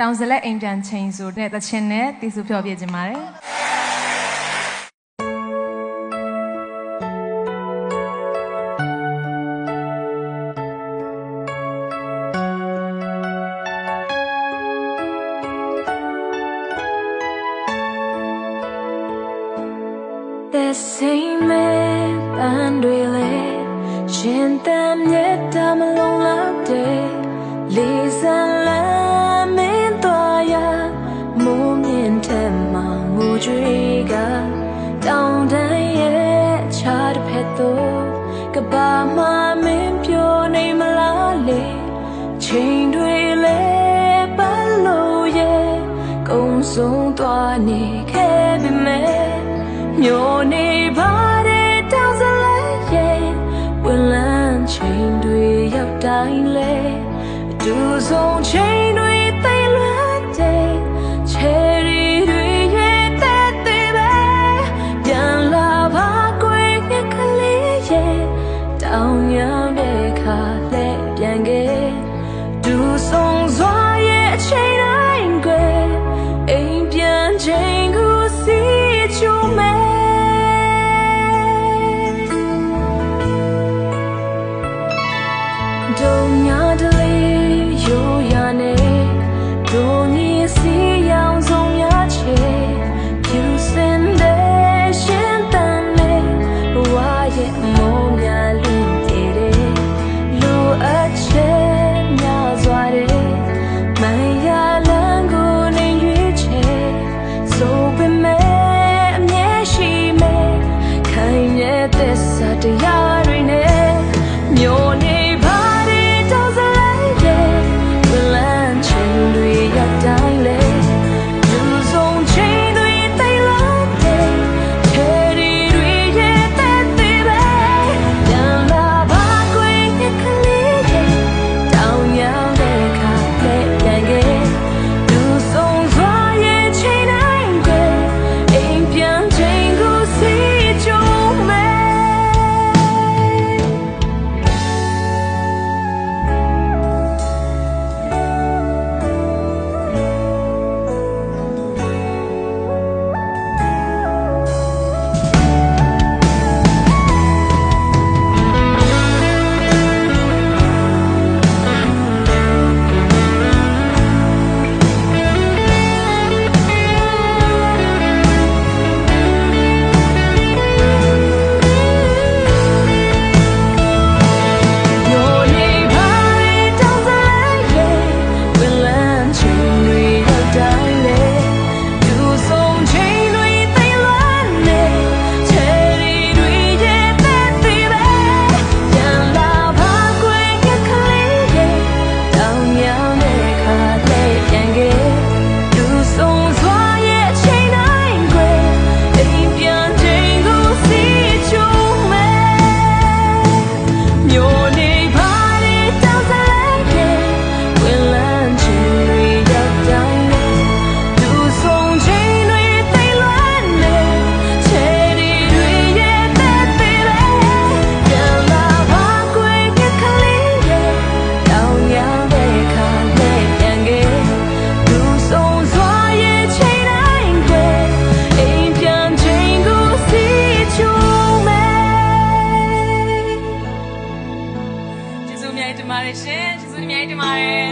တောင်စလက်အိမ်ပြန်ချိန်ဆိုတဲ့သချင်းနဲ့တီးစုဖျော်ပြခြင်းပါတယ် The same man ပန်းတွေလေရှင်တမ်းမြတ်တမ ကဘာမှမင်းပြောနေမလားလေချိန်တွေလေပတ်လို့ရဲ့ကုံဆုံးသွားနေခဲ့ပြီမဲ့မျောနေပါတဲ့တောင်စလဲရဲ့ဝင်လန်းချိန်တွေရောက်တိုင်းလဲအတူဆုံးချိန် ညောင်းတဲ့ခါလှည့်ပြန်ခဲ့ဒူဆုံးစွာရဲ့အချိန်တိုင်းကွယ်အိမ်ပြန်ချိန်ကိုစီချိုမဲဒုံည Ježiši, že.